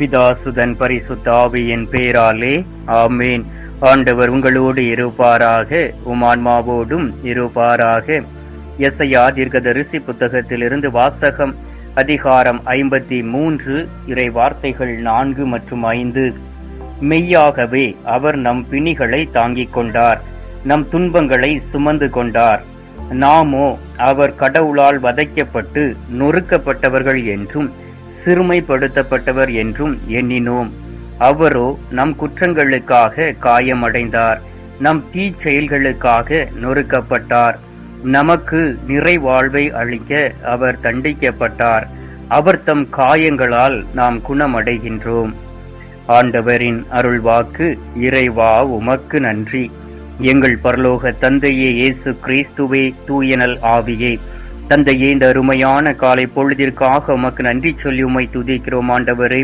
பிதாசுதன் பரிசுத்தாவியின் பேராலே ஆமேன். ஆண்டவர் உங்களோடு இருப்பாராக உமான்மாவோடும் இருப்பாராக. எஸ்ஐயா தீர்க்கதரிசி புத்தகத்திலிருந்து வாசகம் அதிகாரம் ஐம்பத்தி மூன்று இறை வார்த்தைகள் நான்கு மற்றும் ஐந்து. மெய்யாகவே அவர் நம் பிணிகளை தாங்கிக் கொண்டார் நம் துன்பங்களை சுமந்து கொண்டார். நாமோ அவர் கடவுளால் வதைக்கப்பட்டு நொறுக்கப்பட்டவர்கள் என்றும் சிறுமைப்படுத்தப்பட்டவர் என்றும் எண்ணினோம். அவரோ நம் குற்றங்களுக்காக காயமடைந்தார். நம் தீச்செயல்களுக்காக நொறுக்கப்பட்டார். நமக்கு நிறைவாழ்வை அளிக்க அவர் தண்டிக்கப்பட்டார். அவர் தம் காயங்களால் நாம் குணமடைகின்றோம். ஆண்டவரின் அருள்வாக்கு இறைவா உமக்கு நன்றி. எங்கள் பரலோக தந்தையே இயேசு கிறிஸ்துவே தூயனல் ஆவியே. தந்தையே இந்த அருமையான காலை பொழுதிற்காக உமக்கு நன்றி சொல்லி உமை துதிக்கிறோம் ஆண்டவரே.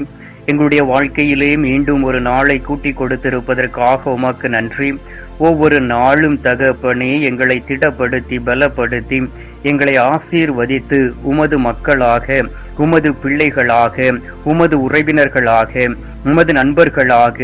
எங்களுடைய வாழ்க்கையிலே மீண்டும் ஒரு நாளை கூட்டி கொடுத்திருப்பதற்காக உமக்கு நன்றி. ஒவ்வொரு நாளும் தகப்பனே எங்களை திடப்படுத்தி பலப்படுத்தி எங்களை ஆசீர்வதித்து உமது மக்களாக உமது பிள்ளைகளாக உமது உறவினர்களாக உமது நண்பர்களாக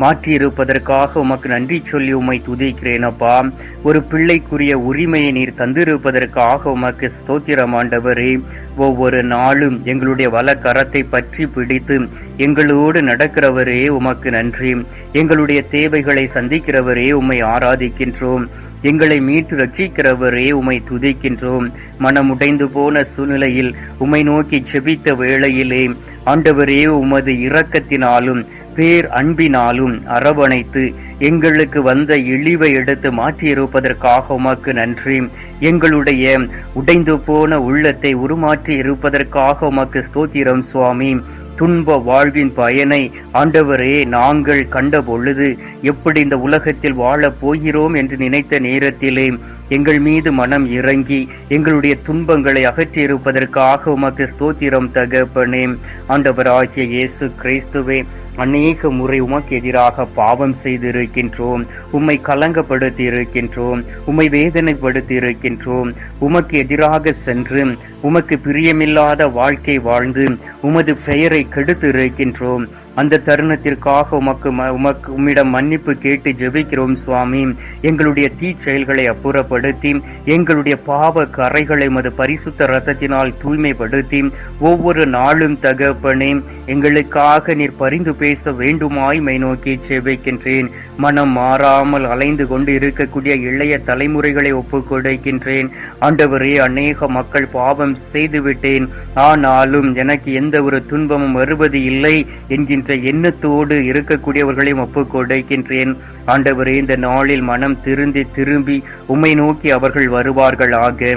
மாற்றியிருப்பதற்காக உமக்கு நன்றி சொல்லி உம்மை துதிக்கிறேன் அப்பா. ஒரு பிள்ளைக்குரிய உரிமையை நீர் தந்திருப்பதற்காக உமக்கு ஸ்தோத்திரம் ஆண்டவரே. ஒவ்வொரு நாளும் எங்களுடைய வல கரத்தை பற்றி பிடித்து எங்களோடு நடக்கிறவரே உமக்கு நன்றி. எங்களுடைய தேவைகளை சந்திக்கிறவரே உம்மை ஆராதிக்கின்றோம். எங்களை மீட்டு ரட்சிக்கிறவரே உமை துதிக்கின்றோம். மனமுடைந்து போன சூழ்நிலையில் உமை நோக்கி செபித்த வேளையிலே ஆண்டவரே உமது இரக்கத்தினாலும் பேர் அன்பினாலும் அரவணைத்து எங்களுக்கு வந்த இழிவை எடுத்து மாற்றியிருப்பதற்காக உமக்கு நன்றி. எங்களுடைய உடைந்து போன உள்ளத்தை உருமாற்றி இருப்பதற்காக உமக்கு ஸ்தோத்திரம் சுவாமி. துன்ப வாழ்வின் பயனை ஆண்டவரே நாங்கள் கண்ட பொழுது எப்படி இந்த உலகத்தில் வாழப் போகிறோம் என்று நினைத்த நேரத்திலே எங்கள் மீது மனம் இறங்கி எங்களுடைய துன்பங்களை அகற்றி இருப்பதற்காக உமக்கு ஸ்தோத்திரம் தகப்பனே. ஆண்டவராகிய இயேசு கிறிஸ்துவே அநேக முறை உமக்கு எதிராக பாவம் செய்திருக்கின்றோம். உம்மை கலங்கப்படுத்தி இருக்கின்றோம் உம்மை வேதனைப்படுத்தி இருக்கின்றோம் உமக்கு எதிராக சென்று உமக்கு பிரியமில்லாத வாழ்க்கை வாழ்ந்து உமது பெயரை கெடுத்து இருக்கின்றோம் அந்த தருணத்திற்காக உமக்கு உமக்கு உம்மிடம் மன்னிப்பு கேட்டு ஜெபிக்கிறோம் சுவாமி. எங்களுடைய தீ செயல்களை அப்புறப்படுத்தி எங்களுடைய பாவ கரைகளை மது பரிசுத்த ரத்தத்தினால் தூய்மைப்படுத்தி ஒவ்வொரு நாளும் தகப்பனே எங்களுக்காக நீர் பரிந்து பேச வேண்டுமாய் மை நோக்கி ஜெபிக்கின்றேன். மனம் மாறாமல் அலைந்து கொண்டு இருக்கக்கூடிய இளைய தலைமுறைகளை ஒப்புக் கொடுக்கின்றேன் ஆண்டவரே அநேக மக்கள் பாவம் செய்துவிட்டேன். ஆனாலும் எனக்கு எந்த ஒரு துன்பமும் வருவது இல்லை என்கின்ற என்ற எண்ணத்தோடு இருக்கக்கூடியவர்களையும் ஒப்புக் கொடுக்கின்றேன். ஆண்டவரே இந்த நாளில் மனம் திருந்தி திரும்பி உம்மை நோக்கி அவர்கள் வருவார்கள் ஆக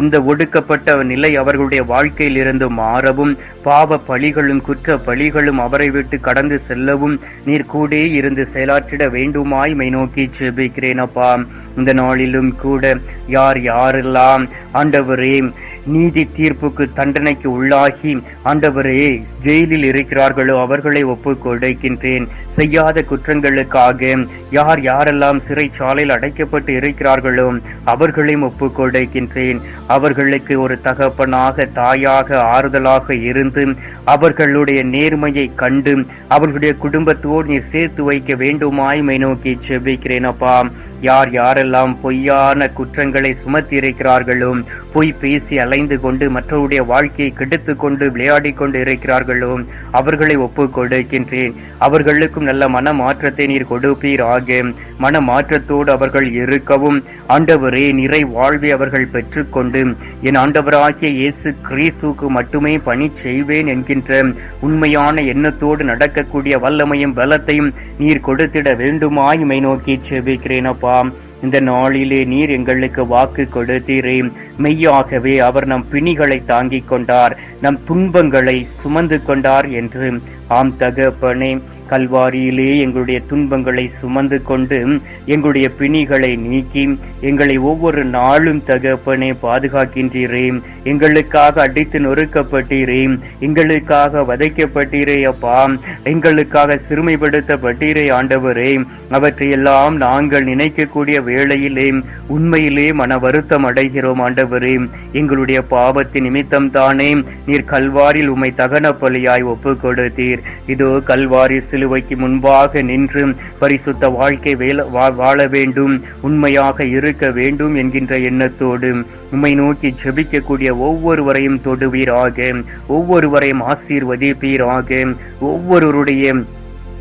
இந்த ஒடுக்கப்பட்ட நிலை அவர்களுடைய வாழ்க்கையில் இருந்து மாறவும் பாவ பழிகளும் குற்ற பழிகளும் அவரை விட்டு கடந்து செல்லவும் நீர் கூட இருந்து செயலாற்றிட வேண்டுமாய் மை நோக்கி செபிக்கிறேன் அப்பா. இந்த நாளிலும் கூட யார் யாரெல்லாம் ஆண்டவரே நீதி தீர்ப்புக்கு தண்டனைக்கு உள்ளாகி ஆண்டவரே ஜெயிலில் இருக்கிறார்களோ அவர்களை ஒப்புக் கொடுக்கின்றேன். செய்யாத குற்றங்களுக்காக யார் யாரெல்லாம் சிறைச்சாலையில் அடைக்கப்பட்டு இருக்கிறார்களோ அவர்களையும் ஒப்புக் கொடுக்கின்றேன். அவர்களுக்கு ஒரு தகப்பனாக தாயாக ஆறுதலாக இருந்து அவர்களுடைய நேர்மையை கண்டு அவர்களுடைய குடும்பத்தோடு நீர் சேர்த்து வைக்க வேண்டுமாய் மை நோக்கி செபிக்கிறேன் அப்பா. யார் யாரெல்லாம் பொய்யான குற்றங்களை சுமத்தி இருக்கிறார்களோ பொய் பேசி அலைந்து கொண்டு மற்றவருடைய வாழ்க்கையை கெடுத்து கொண்டு விளையாடி கொண்டு இருக்கிறார்களோ அவர்களை ஒப்புக் கொடுக்கின்றேன் அவர்களுக்கும் நல்ல மன மாற்றத்தை நீர் கொடுப்பீர் மன மாற்றத்தோடு அவர்கள் இருக்கவும். ஆண்டவரே நிறை வாழ்வை அவர்கள் பெற்றுக்கொண்டு என் ஆண்டவராகிய இயேசு கிறிஸ்துக்கு மட்டுமே பணி செய்வேன் என்கின்ற உண்மையான எண்ணத்தோடு நடக்கக்கூடிய வல்லமையும் பலத்தையும் நீர் கொடுத்திட வேண்டுமாய் மை நோக்கி செபிக்கிறேன் அப்பா. இந்த நாளிலே நீர் எங்களுக்கு வாக்கு கொடுத்தீரே. மெய்யாகவே அவர் நம் பிணிகளை தாங்கிக் கொண்டார். நம் துன்பங்களை சுமந்து கொண்டார் என்று. ஆம் தகப்பனே. கல்வாரியிலே எங்களுடைய துன்பங்களை சுமந்து கொண்டு எங்களுடைய பிணிகளை நீக்கி எங்களை ஒவ்வொரு நாளும் தகப்பனே பாதுகாக்கின்றீரே. எங்களுக்காக அடித்து நொறுக்கப்பட்டீரே. எங்களுக்காக வதைக்கப்பட்டீரே அப்பா. எங்களுக்காக சிறுமைப்படுத்தப்பட்டீரே ஆண்டவரே. அவற்றையெல்லாம் நாங்கள் நினைக்கக்கூடிய வேளையிலே உண்மையிலே மன வருத்தம் அடைகிறோம் ஆண்டவரே. எங்களுடைய பாவத்தின் நிமித்தம் தானே நீர் கல்வாரில் உம்மை தகன பலியாய் ஒப்பு கொடுத்தீர் இதோ கல்வாரி சிலுவைக்கு முன்பாக நின்று பரிசுத்த வாழ்க்கை வாழ வேண்டும் உண்மையாக இருக்க வேண்டும் என்கின்ற எண்ணத்தோடு உம்மை நோக்கி ஜெபிக்கக்கூடிய ஒவ்வொருவரையும் தொடுவீராக ஒவ்வொருவரையும் ஆசீர்வதிப்பீராக ஒவ்வொருவருடைய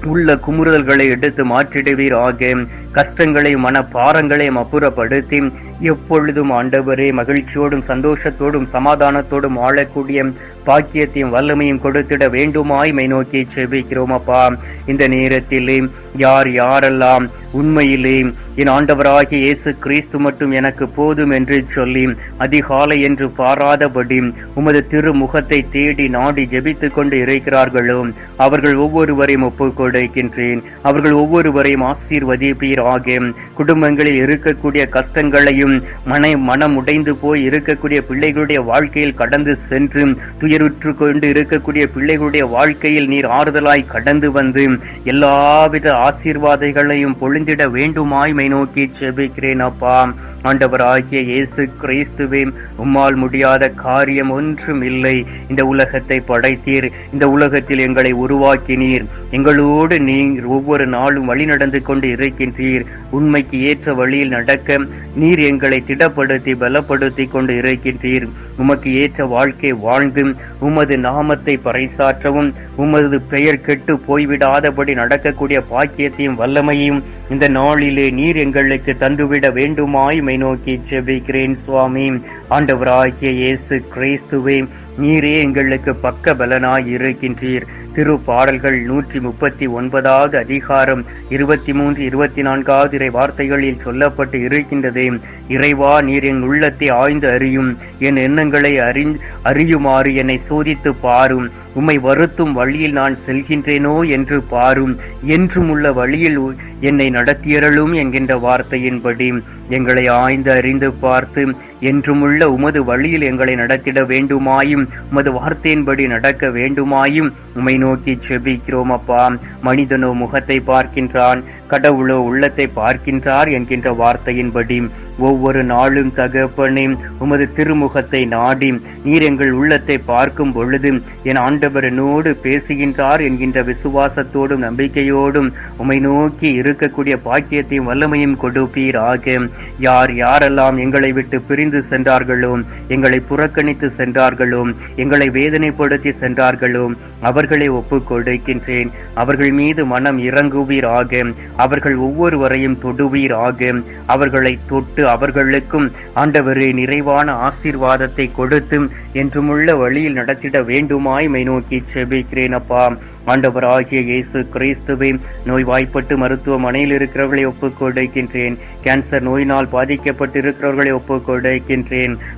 உள்ள குமுறுதல்களை எடுத்து மாற்றிடுவீராக கஷ்டங்களையும் மனப்பாரங்களையும் அப்புறப்படுத்தி எப்பொழுதும் ஆண்டவரே மகிழ்ச்சியோடும் சந்தோஷத்தோடும் சமாதானத்தோடும் வாழக்கூடிய பாக்கியத்தையும் வல்லமையும் கொடுத்திட வேண்டுமாய் மை நோக்கி செபிக்கிறோம் அப்பா இந்த நேரத்திலே யார் யாரெல்லாம் உண்மையிலே என் ஆண்டவராகிய இயேசு கிறிஸ்து மட்டும் எனக்கு போதும் என்று சொல்லி அதிகாலை என்று பாராதபடி உமது திருமுகத்தை தேடி நாடி ஜெபித்துக் கொண்டு இருக்கிறார்களோ அவர்கள் ஒவ்வொருவரையும் ஒப்புக் கொடுக்கின்றேன். அவர்கள் ஒவ்வொருவரையும் ஆசீர்வதிப்பீராக குடும்பங்களில் இருக்கக்கூடிய கஷ்டங்களையும் மனை மனம் உடைந்து போய் இருக்கக்கூடிய பிள்ளைகளுடைய வாழ்க்கையில் கடந்து சென்று துயருற்று கொண்டு இருக்கக்கூடிய பிள்ளைகளுடைய வாழ்க்கையில் நீர் ஆறுதலாய் கடந்து வந்து எல்லாவித ஆசீர்வாதைகளையும் பொழிந்திட வேண்டுமாய் மை நோக்கி செபிக்கிறேன் அப்பா. ஆண்டவராகிய இயேசு கிறிஸ்துவே உம்மால் முடியாத காரியம் ஒன்றும் இல்லை. இந்த உலகத்தை படைத்தீர். இந்த உலகத்தில் எங்களை உருவாக்கினீர். எங்களோடு நீர் ஒவ்வொரு நாளும் வழி நடந்து கொண்டு இருக்கின்றீர். உண்மைக்கு ஏற்ற வழியில் நடக்க நீர் எங்களை திடப்படுத்தி பலப்படுத்தி கொண்டு இருக்கின்றீர். உமக்கு ஏற்ற வாழ்க்கை வாழ்ந்து உமது நாமத்தை பறைசாற்றவும் உமது பெயர் கெட்டு போய்விடாதபடி நடக்கக்கூடிய பாக்கியத்தையும் வல்லமையும் இந்த நாளிலே நீர் எங்களுக்கு தந்துவிட வேண்டுமாய் மை நோக்கி செபிக்கிறேன் சுவாமி. ஆண்டவராகிய இயேசு கிறிஸ்துவே நீரே எங்களுக்கு பக்க பலனாய் இருக்கின்றீர் திரு பாடல்கள் நூற்றி முப்பத்தி ஒன்பதாவது அதிகாரம் இருபத்தி மூன்று இருபத்தி நான்காவது இறை வார்த்தைகளில் சொல்லப்பட்டு இருக்கின்றதே. இறைவா நீர் என் உள்ளத்தை ஆய்ந்து அறியும். என் எண்ணங்களை அறி அறியுமாறு என்னை சோதித்து பாரும். உம்மை வருத்தும் வழியில் நான் செல்கின்றேனோ என்று பாரும். என்றும் உள்ள வழியில் உ- என்னை நடத்தியறலும் என்கின்ற வார்த்தையின்படி. எங்களை ஆய்ந்து அறிந்து பார்த்து என்றுமுள்ள உமது வழியில் எங்களை நடத்திட வேண்டுமாயும் உமது வார்த்தையின்படி நடக்க வேண்டுமாயும் உம்மை நோக்கி செபிக்கிறோம் அப்பா. மனிதனோ முகத்தை பார்க்கின்றான். கடவுளோ உள்ளத்தை பார்க்கின்றார் என்கின்ற வார்த்தையின்படி ஒவ்வொரு நாளும் தகப்பனே உமது திருமுகத்தை நாடி நீர் எங்கள் உள்ளத்தை பார்க்கும் பொழுது என் ஆண்டவர் என்னோடு பேசுகின்றார் என்கின்ற விசுவாசத்தோடும் நம்பிக்கையோடும் உமை நோக்கி இருக்கக்கூடிய பாக்கியத்தையும் வல்லமையும் கொடுப்பீராக. யார் யாரெல்லாம் எங்களை விட்டு பிரிந்து சென்றார்களோ எங்களை புறக்கணித்து சென்றார்களோ எங்களை வேதனைப்படுத்தி சென்றார்களோ அவர்களை ஒப்புக் கொடுக்கின்றேன் அவர்கள் மீது மனம் இறங்குவீராக. அவர்கள் ஒவ்வொருவரையும் தொடுவீராக. அவர்களை தொட்டு அவர்களுக்கும் ஆண்டவரே நிறைவான ஆசீர்வாதத்தை கொடுத்து என்றுமுள்ள வழியில் நடத்திட வேண்டுமாய் மை நோக்கி செபிக்கிறேன் அப்பா ஆண்டவர் ஆகிய இயேசு கிறிஸ்துவை நோய்வாய்ப்பட்டு மருத்துவமனையில் இருக்கிறவர்களை ஒப்புக்கொடுக்கின்றேன் கேன்சர் நோயினால் பாதிக்கப்பட்டு இருக்கிறவர்களை ஒப்புக்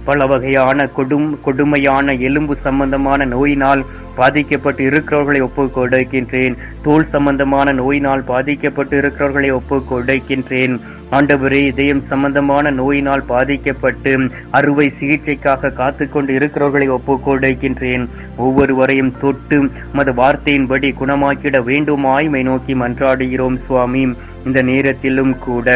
பல வகையான கொடும் கொடுமையான எலும்பு சம்பந்தமான நோயினால் பாதிக்கப்பட்டு இருக்கிறவர்களை ஒப்புக்கொடுக்கின்றேன் தோல் சம்பந்தமான நோயினால் பாதிக்கப்பட்டு இருக்கிறவர்களை ஒப்புக்கொடுக்கின்றேன் ஆண்டவரே இதயம் சம்பந்தமான நோயினால் பாதிக்கப்பட்டு அறுவை சிகிச்சைக்காக காத்து கொண்டு இருக்கிறவர்களை ஒப்புக்கொடுக்கின்றேன். ஒவ்வொருவரையும் தொட்டு மது வார்த்தையின்படி குணமாக்கிட வேண்டுமாய்மை நோக்கி மன்றாடுகிறோம் சுவாமி. இந்த நேரத்திலும் கூட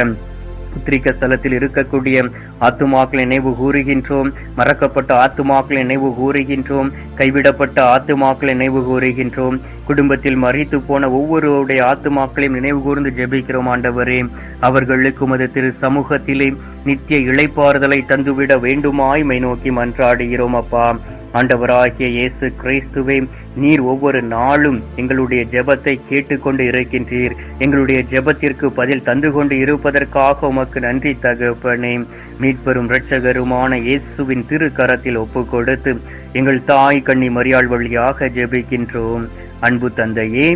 புத்திரிக்க ஸ்தலத்தில் இருக்கக்கூடிய ஆத்துமாக்களை நினைவு கூறுகின்றோம். மறக்கப்பட்ட ஆத்துமாக்களை நினைவு கூறுகின்றோம். கைவிடப்பட்ட ஆத்துமாக்களை நினைவு கூறுகின்றோம். குடும்பத்தில் மறித்து போன ஒவ்வொருவருடைய ஆத்துமாக்களையும் நினைவு கூர்ந்து ஜெபிக்கிறோம் ஆண்டவரே. அவர்களுக்கு உமது திரு சமூகத்திலே நித்திய இளைப்பாறுதலை தந்துவிட வேண்டுமாய் மை நோக்கி மன்றாடுகிறோம் அப்பா. ஆண்டவராகிய இயேசு கிறிஸ்துவே நீர் ஒவ்வொரு நாளும் எங்களுடைய ஜெபத்தை கேட்டுக்கொண்டு இருக்கின்றீர். எங்களுடைய ஜெபத்திற்கு பதில் தந்து கொண்டு இருப்பதற்காக உமக்கு நன்றி தகப்பனே. மீட்பெரும் இரட்சகருமான இயேசுவின் திரு கரத்தில் ஒப்பு கொடுத்து எங்கள் தாய் கண்ணி மரியாள் வழியாக ஜெபிக்கின்றோம். அன்பு தந்தையே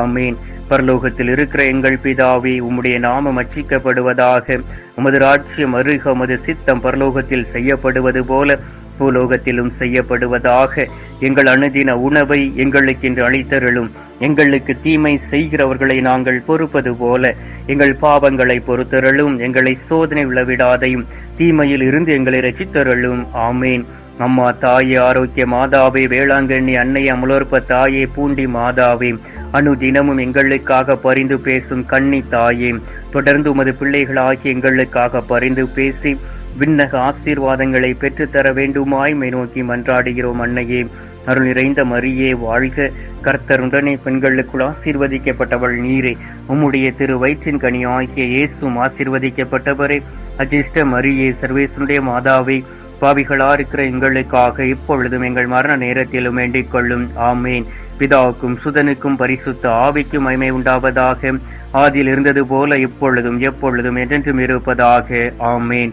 ஆமீன். பரலோகத்தில் இருக்கிற எங்கள் பிதாவே உம்முடைய நாமம் அச்சிக்கப்படுவதாக உமது ராட்சியம் அருக உமது சித்தம் பரலோகத்தில் செய்யப்படுவது போல பூலோகத்திலும் செய்யப்படுவதாக எங்கள் அனுதின உணவை எங்களுக்கு இன்று அளித்தருளும். எங்களுக்கு தீமை செய்கிறவர்களை நாங்கள் பொறுப்பது போல எங்கள் பாவங்களை பொறுத்தருளும். எங்களை சோதனை விளவிடாதையும் தீமையில் இருந்து எங்களை ரசித்தருளும் ஆமேன். அம்மா தாயே ஆரோக்கிய மாதாவே வேளாங்கண்ணி அன்னை அமலோற்ப தாயே பூண்டி மாதாவே அணு தினமும் எங்களுக்காக பரிந்து பேசும் கன்னி தாயே தொடர்ந்து உமது பிள்ளைகளாகி எங்களுக்காக பரிந்து பேசி விண்ணக ஆசீர்வாதங்களை பெற்றுத்தர வேண்டுமாய் மை நோக்கி மன்றாடுகிறோம் அன்னையே. அருள் நிறைந்த மரியே வாழ்க. கர்த்தர் உடனே பெண்களுக்குள் ஆசீர்வதிக்கப்பட்டவள் நீரே. உம்முடைய திரு வயிற்றின் கனி ஆகிய இயேசும் ஆசீர்வதிக்கப்பட்டவரே. அஜிஷ்ட மரியே சர்வேசனுடைய மாதாவே. பாவிகளா இருக்கிற எங்களுக்காக இப்பொழுதும் எங்கள் மரண நேரத்திலும் வேண்டிக் கொள்ளும். ஆமேன். பிதாவுக்கும் சுதனுக்கும் பரிசுத்த ஆவிக்கும் மைமை உண்டாவதாக. ஆதியில் இருந்தது போல இப்பொழுதும் எப்பொழுதும் என்றென்றும் இருப்பதாக. ஆமேன்.